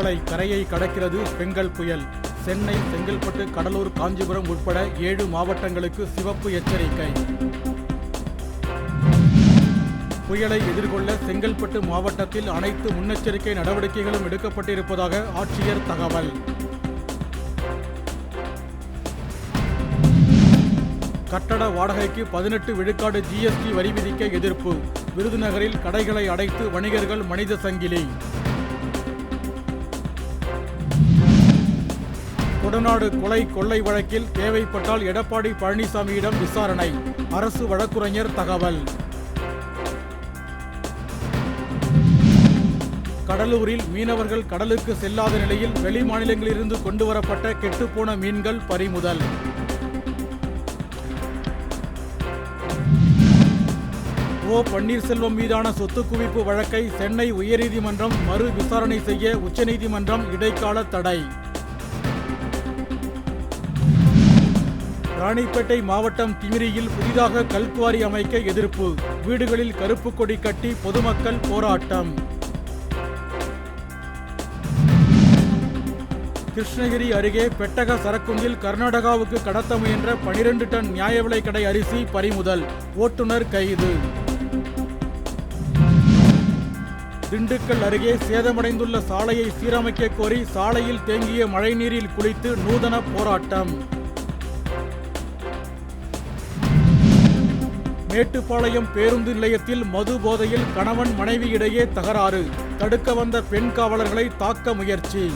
நாளை கரையை கடக்கிறது பெங்கல் புயல். சென்னை செங்கல்பட்டு கடலூர் காஞ்சிபுரம் உட்பட ஏழு மாவட்டங்களுக்கு சிவப்பு எச்சரிக்கை. புயலை எதிர்கொள்ள செங்கல்பட்டு மாவட்டத்தில் அனைத்து முன்னெச்சரிக்கை நடவடிக்கைகளும் எடுக்கப்பட்டிருப்பதாக ஆட்சியர் தகவல். கட்டட வாடகைக்கு பதினெட்டு விழுக்காடு ஜிஎஸ்டி வரி விதிக்க எதிர்ப்பு. விருதுநகரில் கடைகளை அடைத்து வணிகர்கள் மனித சங்கிலி. கொடநாடு கொலை கொள்ளை வழக்கில் தேவைப்பட்டால் எடப்பாடி பழனிசாமியிடம் விசாரணை. அரசு வழக்குரைஞர் தகவல். கடலூரில் மீனவர்கள் கடலுக்கு செல்லாத நிலையில் வெளிமாநிலங்களிலிருந்து கொண்டுவரப்பட்ட கெட்டுப்போன மீன்கள் பறிமுதல். ஓ பன்னீர்செல்வம் மீதான சொத்து குவிப்பு வழக்கை சென்னை உயர்நீதிமன்றம் மறு விசாரணை செய்ய உச்சநீதிமன்றம் இடைக்கால தடை. ராணிப்பேட்டை மாவட்டம் திமிரியில் புதிதாக கல்குவாரி அமைக்க எதிர்ப்பு. வீடுகளில் கருப்பு கொடி கட்டி பொதுமக்கள் போராட்டம். கிருஷ்ணகிரி அருகே பெட்டக சரக்குந்தில் கர்நாடகாவுக்கு கடத்த முயன்ற பனிரெண்டு டன் நியாய விலை கடை அரிசி பறிமுதல். ஓட்டுநர் கைது. திண்டுக்கல் அருகே சேதமடைந்துள்ள சாலையை சீரமைக்க கோரி சாலையில் தேங்கிய மழைநீரில் குளித்து நூதன போராட்டம். மேட்டுப்பாளையம் பேருந்து நிலையத்தில் மது போதையில் கணவன் மனைவியிடையே தகராறு. தடுக்க வந்த பெண் காவலர்களை தாக்க முயற்சி.